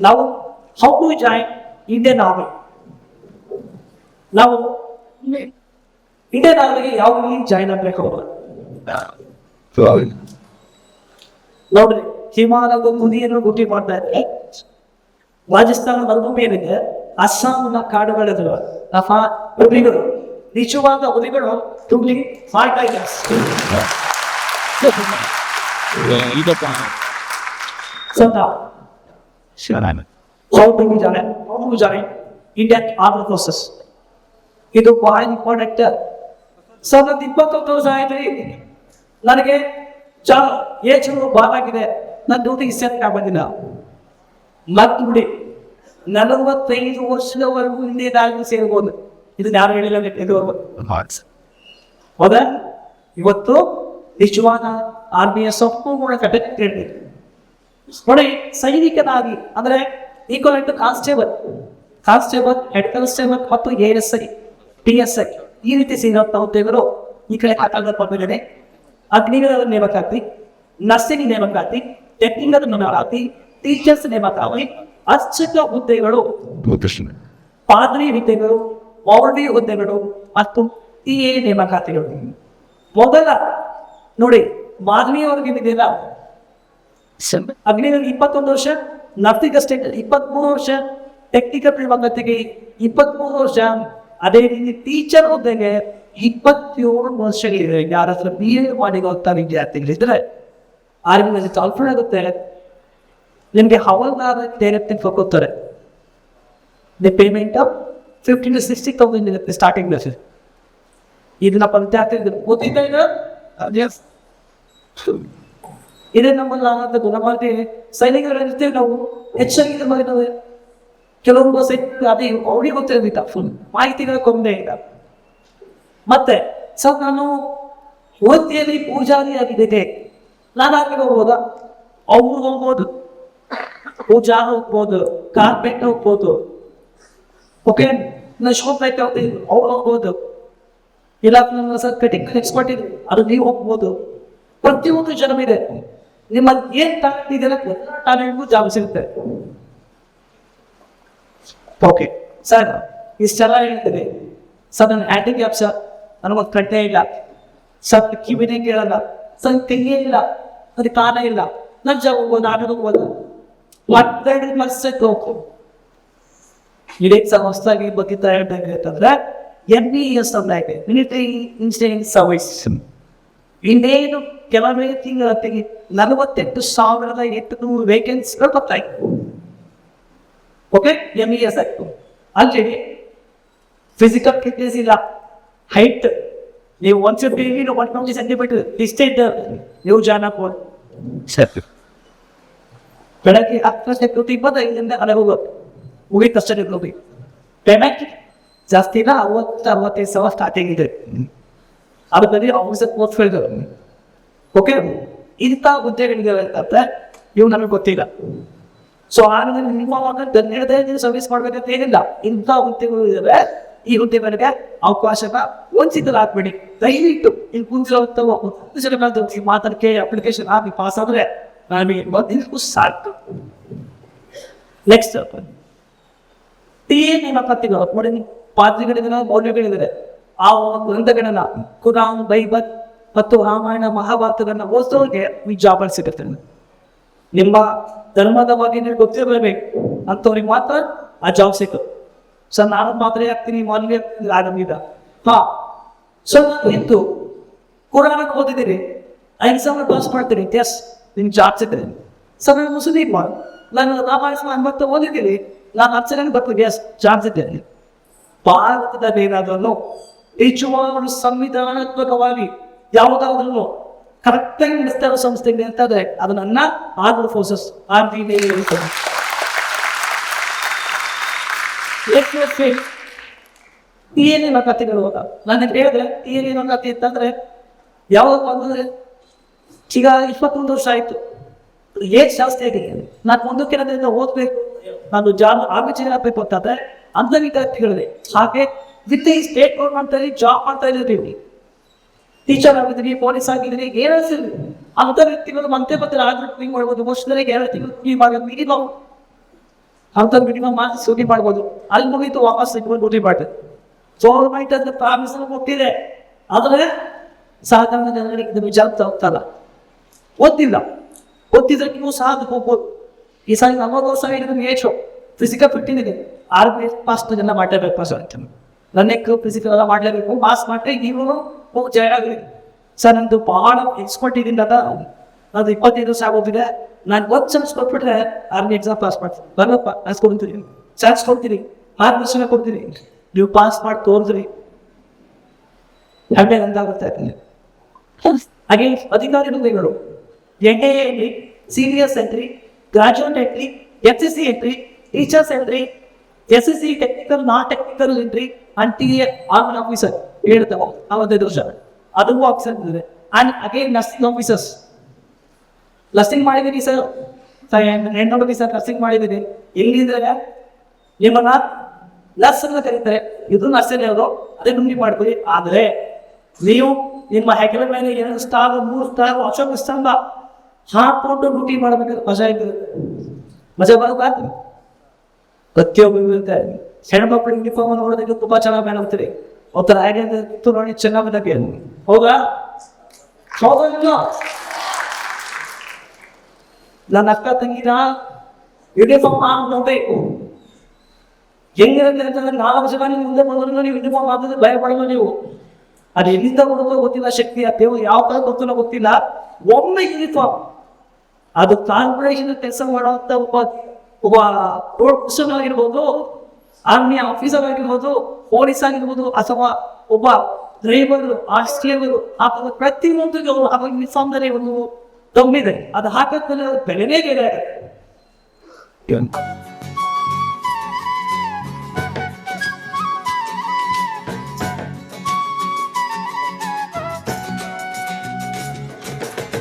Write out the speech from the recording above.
ನಾವು how to join Indian army ನಾವು Indian ಆರ್ಮಿಗೆ ಯಾವ ಜಾಯಿನ್ ಆಗ್ಬೇಕು ನೋಡ್ರಿ ಹಿಮಾಲಯದ ತುದಿಯನ್ನು ಗುಟಿ ಮಾಡ್ತಾ ಇದ್ದಾರೆ. ರಾಜಸ್ಥಾನ ಮರುಭೂಮಿ ಏನಿದೆ? ಅಸ್ಸಾಂನ ಕಾಡುಗಳಿದ್ರು ಆ ಹುಲಿಗಳು ನಿಜವಾದ ಹುಲಿಗಳು ತುಂಬಿ five tigers so south how ಅವರು ಜಾಯಿನ್ ಇಂಡಿಯನ್ ಆರ್ಮಿ ಫೋರ್ಸಸ್ ಇದು ಬಹಳ ಇಂಪಾರ್ಟೆಂಟ್ ಸಾವಿರದ ಇಪ್ಪತ್ತೊಂದು ವರ್ಷ ಆಯ್ತು ನನಗೆ ಚಾ ಏಜ್ ಬಾಲಾಗಿದೆ ನನ್ನ ಡ್ಯೂಟಿ ಸೆಟ್ ಬಂದಿಲ್ಲ. ಮತ್ತು ಬಿಡಿ ನಲವತ್ತೈದು ವರ್ಷದವರೆಗೂ ಹಿಂದೆ ನಾನು ಸೇರ್ಬೋದು. ಇದು ಯಾರು ಹೇಳಿಲ್ಲ ಇದುವರೆಗೂ ಹೌದಾ ಇವತ್ತು ನಿಜವಾದ ಆರ್ಮಿಯ ಸಂಪೂರ್ಣ ಘಟನೆ ನೋಡಿ ಸೈನಿಕನಾಗಿ ಅಂದ್ರೆ equal to constable constable head constable ಮತ್ತು A S I T S I ಈ ರೀತಿ ಸಿಗುವಂತ ಹುದ್ದೆಗಳು ಈ ಕಡೆ ಹಾಕಲ್ಪಟ್ಟಿದೆ ಅಗ್ನಿಗಳ ನೇಮಕಾತಿ ನರ್ಸಿಂಗ್ ನೇಮಕಾತಿ ಟೆಕ್ನಿಕಲ್ ನೇಮಕಾತಿ ಟೀಚರ್ಸ್ ನೇಮಕಾತಿ ಅರ್ಚಕ ಹುದ್ದೆಗಳು ಪಾದ್ರಿ ಹುದ್ದೆಗಳು ಮೌಲ್ವಿ ಹುದ್ದೆಗಳು ಮತ್ತು ಟಿ ಎ ನೇಮಕಾತಿಗಳು. ಮೊದಲ ನೋಡಿ ಮಾಧವಿಯವ್ರಿಗೆ ಇದೆಯಲ್ಲ ಅಗ್ನಿಗಳಿಗೆ ಇಪ್ಪತ್ತೊಂದು ವರ್ಷ ನರ್ಸಿಂಗ್ ಅಸ್ಟೇಟ್ ಇಪ್ಪತ್ಮೂರು ವರ್ಷ ಟೆಕ್ನಿಕಲ್ ವಿಭಾಗತೆಗೆ ಇಪ್ಪತ್ಮೂರು ವರ್ಷ ಅದೇ ರೀತಿ ಟೀಚರ್ ಹುದ್ದೆಗೆ ಇಪ್ಪತ್ತೇಳು ವರ್ಷಗಳಿವೆ ಯಾರ ಹತ್ರ ಬಿ ಎ ಮಾಡಿ ಹೋಗ್ತಾ ವಿದ್ಯಾರ್ಥಿಗಳಿದ್ರೆ ಆರ್ಮಿನಲ್ಲಿ ಕಾಲ್ಫರ್ ಆಗುತ್ತೆ ನಿಮಗೆ ಹವಾಲ್ದಾರ ಡೈರೆಕ್ಟ್ ಕೊಡ್ತಾರೆ the payment of fifty to sixty thousand ಇರುತ್ತೆ ಸ್ಟಾರ್ಟಿಂಗ್ ಇದು ನಮ್ಮ ವಿದ್ಯಾರ್ಥಿಗಳು ಗೊತ್ತಿಲ್ಲ ಇದು ಇದೇ ನಮ್ಮಲ್ಲಿ ಆದಂತ ಗುಣಮಟ್ಟೆ ಸೈನಿಕರು ಇರ್ತೀವಿ ನಾವು ಹೆಚ್ಚಾಗಿ ಇದು ನಾವು ಕೆಲವೊಂದು ಸೈನಿಕ ಅದೇ ಅವ್ರಿಗೆ ಗೊತ್ತಿರೋದಿಲ್ಲ ಫುಲ್ ಮಾಹಿತಿಗಳ ಕೊಂದೇ ಇಲ್ಲ ಮತ್ತೆ ಸರ್ ನಾನು ಓದಿಯಲ್ಲಿ ಪೂಜಾರಿ ಆಗಿದ್ದೇನೆ ನಾನು ಆಗಿ ಹೋಗ್ಬೋದಾ ಅವ್ರು ಹೋಗ್ಬೋದು ಪೂಜಾ ಹೋಗ್ಬೋದು ಕಾರ್ಪೆಟ್ ಹೋಗ್ಬೋದು ಓಕೆ ಶೋಪ್ ಶಾಪ್ ಆಯ್ತು ಅವ್ರು ಹೋಗ್ಬೋದು ಇಲ್ಲ ನನ್ನ ಸರ್ ಕಟಿಂಗ್ ಎಕ್ಸ್ಪರ್ಟ್ ಇದೆ ಅದು ನೀವು ಹೋಗ್ಬೋದು ಪ್ರತಿಯೊಂದು ಜನವಿದೆ ನಿಮ್ಮ ಏನ್ ಟ್ಯಾಲೆಂಟ್ ಇದೆಯಲ್ಲ ಎಲ್ಲ ಟ್ಯಾಲೆಂಟ್ಗೂ ಜಾಬ್ ಸಿಗುತ್ತೆ. ಓಕೆ ಸರ್ ಇಷ್ಟೆಲ್ಲ ಹೇಳ್ತೀನಿ ಸರ್ ನನ್ನ ಹ್ಯಾಂಡಿಕ್ಯಾಪ್ ಸರ್ ನನಗೊಂದು ಕಟ್ಟೆ ಇಲ್ಲ. ಸರ್ ಕಿವಿನೇ ಕೇಳಲ್ಲ. ಸರ್ ತೆಂಗೇ ಇಲ್ಲ. ಅದು ಕಾಲ ಇಲ್ಲ. ನನ್ನ ಜಾಬ್ ಹೋಗ್ಬೋದು ಆಟೋ ಹೋಗ್ಬೋದು. ಮತ್ತೆ ಮನಸ್ಸಕ್ಕೆ ಹೋಗು ಇಡೀ ಸರ್ ಹೊಸದಾಗಿ ಬಗ್ಗೆ ಹೇಳ್ಬೇಕು ಅಂತಂದ್ರೆ ಎನ್ ಬಿ ಎಸ್ ಅಂತ ಇದೆ ಮಿಲಿಟರಿ ಇನ್ಸ್ಟಿಟ್ಯೂಟ್ ಸರ್ವಿಸ್ ಇನ್ನೇನು ಕೆಲವೇ ತಿಂಗಳ ತೆಗಿ ನಲವತ್ತೆಂಟು ಸಾವಿರದ ಎಂಟುನೂರು ವೇಕೆನ್ಸಿಗಳು ಬರ್ತಾಯಿತ್ತು ಓಕೆ ಎಂ ಇ ಎಸ್ ಆಯ್ತು. ಅಲ್ಲಿ ಫಿಸಿಕಲ್ ಫಿಟ್ನೆಸ್ ಇಲ್ಲ. ಹೈಟ್ ನೀವು one fifty one twenty centimetre ಇಷ್ಟೇ ಇದ್ದ ನೀವು ಜಾಯ್ನ್ ಆಗ್ಬೋದು. ಬೆಳಗ್ಗೆ ಹತ್ತು ಸೆಕ್ಯೂರಿಟಿ ಇಪ್ಪತ್ತೈದರಿಂದ ಅಲೆ ಹೋಗೋದು ಮುಗಿದ ಅಷ್ಟೇ ಹೋಗಿ ಪೇಮೆಂಟ್ ಜಾಸ್ತಿ ಇಲ್ಲ ಅವತ್ತು ಅರವತ್ತೈದು ಸಾವಿರ ಸ್ಟಾರ್ಟಿಂಗ್ ಇದೆ. ಅದು ಬರೀ ಆಫೀಸರ್ ಪೋಸ್ಟ್ಗಳು ಓಕೆ ಇಂಥ ಹುದ್ದೆಗಳಿದ್ದಾವೆ ಅಂತ ಇವು ನನಗೆ ಗೊತ್ತಿಲ್ಲ. ಸೊ ಆಮೇಲೆ ನಿಮ್ಮ ಹೇಳ್ದೆ ಸರ್ವಿಸ್ ಮಾಡ್ಬೇಕಂತ ಏನಿಲ್ಲ. ಇಂಥ ಹುದ್ದೆಗಳು ಇದಾವೆ ಈ ಹುದ್ದೆಗಳಿಗೆ ಅವಕಾಶನ ವಂಚಿತರು ಹಾಕ್ಬೇಡಿ. ದಯವಿಟ್ಟು ಇಲ್ಲಿ ಕೂತಿರುವಂತ ಮಾತಾಡಕ್ಕೆ ಅಪ್ಲಿಕೇಶನ್ ಹಾಕಿ ಪಾಸ್ ಆದ್ರೆ ನಮಗೆ ಬಂದಿದ್ದು ಸಾಕು. ನೆಕ್ಸ್ಟ್ ಎ ನೇಮಕಾತಿಗಳು ನೋಡಿ ಪಾತ್ರಿಗಳಿದ್ದಾರೆ ಮೌಲ್ಯಗಳಿದ್ದಾರೆ ಆ ಗ್ರಂಥಗಳನ್ನ ಕುರಾನ್ ಬೈಬಲ್ ಮತ್ತು ರಾಮಾಯಣ ಮಹಾಭಾರತಗಳನ್ನ ಓದೋಕೆ ಈ ಜಾಬಲ್ಲಿ ಸಿಗುತ್ತೆ. ನಿಮ್ಮ ಧರ್ಮದ ಬಗ್ಗೆ ನೀವು ಗೊತ್ತಿರಬೇಕು, ಅಂಥವ್ರಿಗೆ ಮಾತ್ರ ಆ ಜಾಬ್ ಸಿಗುತ್ತೆ ಸರ್, ನಾನು ಮಾತ್ರ ಆಗ್ತೀನಿ ಮೌಲ್ಯ ಆಗಿದ ಹಾ ಸೊ ನಾನು ಇತ್ತು ಕುರಾನ್ ಓದಿದ್ದೀರಿ ಎಕ್ಸಾಮ್ ಪಾಸ್ ಮಾಡ್ತೀನಿ. ಎಸ್ ನಿಮ್ಗೆ ಜಾಬ್ ಸಿಗ್ತದೆ ಸರ್, ನಾನು ಮುಸ್ಲಿಮ್ ನಾನು ರಾಮಾಯಣ ಎಂಬತ್ತು ಓದಿದ್ದೀನಿ. ನಾನು ಅರ್ಚನೆ ಬರ್ತೀನಿ. ಎಸ್ ಜಾಬ್ ಸಿಗ್ತೇನೆ ಭಾರತದಲ್ಲಿ ಏನಾದರೂ ನಿಜವಾಗಲೂ ಸಂವಿಧಾನಾತ್ಮಕವಾಗಿ ಯಾವುದಾದ್ರೂ ಕರೆಕ್ಟಾಗಿ ನಡೆಸ್ತಾ ಇರೋ ಸಂಸ್ಥೆ ಅಂತಂದ್ರೆ ಅದು ನನ್ನ ಆರ್ಮಡ್ ಫೋರ್ಸಸ್, ಆರ್ಮಿ ನೇವಿ ಇರುತ್ತದೆ. ಏನೇನು ಕಥೆಗಳು ನಾನು ಹೇಳಿದ್ರೆ ಏನೇನು ಕಥೆ ಅಂತಂದ್ರೆ ಯಾವಾಗ ಅಂದ್ರೆ ಈಗ ಇಪ್ಪತ್ತೊಂದು ವರ್ಷ ಆಯ್ತು. ಏಜ್ ಜಾಸ್ತಿ ಆಗಿದೆ. ನಾನು ಮುಂದಕ್ಕೆ ಏನಾದ್ರಿಂದ ಓದ್ಬೇಕು. ನಾನು ಜಾಬ್ ಆರ್ಮಿಚರ್ ಆಗ್ಬೇಕು ಅಂತಂದ್ರೆ ಅಂತ ವಿದ್ಯಾರ್ಥಿಗಳಿದೆ ಹಾಗೆ, ವಿತ್ ಈ ಸ್ಟೇಟ್ ಗೌರ್ಮೆಂಟಲ್ಲಿ ಜಾಬ್ ಮಾಡ್ತಾ ಇದ್ದೀವಿ ಟೀಚರ್ ಆಗಿದ್ರಿ ಪೊಲೀಸ್ ಆಗಿದ್ರಿ ಏನಾದ್ರು ಅಂತ ವ್ಯಕ್ತಿಗಳು ಮತ್ತೆ ಮತ್ತೆ ಟ್ರೀ ಮಾಡ್ಬೋದು. ಮೋಸ್ಟ್ಲಿ ಎರಡು ತಿಂಗಳು ಈ ಭಾಗ ಮಿನಿಮಮ್ ಅಂತ ಮಿನಿಮಮ್ ಮಾರ್ಕ್ಸ್ ಸೂಟಿ ಮಾಡ್ಬೋದು. ಅಲ್ಲಿ ಮುಗೀತು, ವಾಪಸ್ ಸಿಗ್ಬೋದು ಡ್ಯೂಟಿ ಮಾಡ್ತದೆ ಗೌರ್ಮೆಂಟ್ ಅಂತ ಪ್ರಾಮಿಸ್ ಕೊಟ್ಟಿದೆ ಆದರೆ ಸಾಧಾರಣ ಜನರಿಗೆ ಇದು ವಿಚಾರ ಹೋಗ್ತಲ್ಲ ಓದ್ತಿಲ್ಲ ಓದ್ತಿದ್ರೆ ನೀವು ಸಹ ಅದಕ್ಕೆ ಹೋಗ್ಬೋದು. ಈ ಸಾರಿ ನಲವತ್ತು ವರ್ಷ ಇದನ್ನು ಏಜು. ಫಿಸಿಕಲ್ ಫಿಟ್ ಇದೆ. ಆರ್ ಪಾಸ್ ಜನ ಮಾಡಲೇಬೇಕು ಪಾಸ್ ಅಂತ ನನ್ನ ಫಿಸಿಕಲ್ ಎಲ್ಲ ಮಾಡಲೇಬೇಕು. ಪಾಸ್ ಮಾಡಿದ್ರೆ ನೀವು ಹೋಗಿ ಜಯ ಆಗಲಿ. ಸರ್, ನಂದು ಭಾಳ ಎಕ್ಸ್ಪರ್ಟ್ ಇದೀನಿ ಅದ ಅದು ಇಪ್ಪತ್ತೈದು ವರ್ಷ ಆಗೋಗಿದೆ ನಾನು ಒಂದು ಚಾನ್ಸ್ ಕೊಟ್ಬಿಟ್ರೆ ಆರ್ಮಿ ಎಕ್ಸಾಮ್ ಪಾಸ್ ಮಾಡ್ತೀನಿ. ಬರಪ್ಪ ನಾನು ಕೊಡ್ತೀನಿ. ಚಾನ್ಸ್ ಕೊಡ್ತೀನಿ. ಮಾರ್ಗದರ್ಶನ ಕೊಡ್ತೀನಿ. ನೀವು ಪಾಸ್ ಮಾಡಿ ತೋರಿದ್ರಿ. ಹೆಮ್ಮೆ ನಂದಾಗುತ್ತೆ ಹಾಗೆ ಅಧಿಕಾರಿಗಳು N A entry seniors entry graduate entry S S C entry teachers entry S S C technical ನಾ technical entry T army officer ಹೇಳ್ತಾವ ನಲವತ್ತೈದು ವರ್ಷ ಅದು ಆಫೀಸರ್ ಇದ್ದಾರೆ and again nursing officers nursing ಮಾಡಿದ್ದೀನಿ ಸರ್ ಹೆಣ್ಣು ಸರ್ ನರ್ಸಿಂಗ್ ಮಾಡಿದ್ದೀನಿ ಎಲ್ಲಿದ್ದಾರೆ? ನಿಮ್ಮನ್ನ ನರ್ಸ್ ಅಂತ ಕರೀತಾರೆ. ಇದು ನರ್ಸರಿ ಅವರು ಅದೇ ನುಂಗಿ ಮಾಡ್ಕೊಳ್ಳಿ. ಆದರೆ ನೀವು ನಿಮ್ಮ ಹೆಗಲ ಮೇಲೆ ಎರಡು ಸ್ಟಾರ್ ಮೂರು ಸ್ಟಾರ್ ಅಶೋಕ ಸ್ತಂಭ ಹಾಕೊಂಡು ಡ್ಯೂಟಿ ಮಾಡಬೇಕಾದ್ರೆ ಮಜಾ ಇರ್ತದೆ ಮಜಾ ಬರಬಾರ್ದು ಪ್ರತಿಯೊಬ್ಬ ಇರುತ್ತೆ ಮಕ್ಕಳು ಯೂನಿಫಾರ್ಮ್ ನೋಡೋದಕ್ಕೆ ತುಂಬಾ ಚೆನ್ನಾಗಿ ಕಾಣುತ್ತೀರಿ ಒಂಥರ ಹಾಗೆ ನೋಡಿ, ಚೆನ್ನಾಗಿ ಹೌದಾ? ಹೌದಾ? ನನ್ನ ಅಕ್ಕ ತಂಗಿನ ಯೂನಿಫಾರ್ಮ್ ಹಾಕಬೇಕು ಹೆಂಗಿರುತ್ತೆ ಅಂತಂದ್ರೆ ನಾಲ್ಕು ಜನ ನೀವು ಮುಂದೆ ಬಂದ್ರು ನೀವು ಯೂನಿಫಾರ್ಮ್ ಹಾಕಿದ್ರೆ ಭಯ ಪಡಲ್ಲ ನೀವು. ಅದು ಎಲ್ಲಿಂದ ಬರುತ್ತೋ ಗೊತ್ತಿಲ್ಲ, ಶಕ್ತಿ ಆ ದೇವರು ಯಾವ ತರ ಗೊತ್ತಿಲ್ಲ ಗೊತ್ತಿಲ್ಲ. ಒಮ್ಮೆ ಯೂನಿಫಾರ್ಮ್ ಅದು ಕಾರ್ಪೊರೇಷನ್ ಕೆಲಸ ಮಾಡುವಂತ ಒಬ್ಬ ಒಬ್ಬ ಪರ್ಸನ್ ಆಗಿರ್ಬೋದು ಆರ್ಮಿ ಆಫೀಸರ್ ಆಗಿರ್ಬೋದು, ಪೊಲೀಸ್ ಆಗಿರ್ಬೋದು, ಅಥವಾ ಒಬ್ಬ ಡ್ರೈವರ್ ಆಸ್ಟ್ರೇಲಿಯರು ಆ ಪ್ರತಿಯೊಂದಿಗೆ ಅವರು ಯೂನಿಫಾರ್ಮ್ ದಲ್ಲಿ ಒಂದು ದಮ್ಮಿದೆ ಅದು ಹಾಕಿದ್ಮೇಲೆ ಬೆಲೆನೇ ಬೇರೆ ಆಗುತ್ತೆ.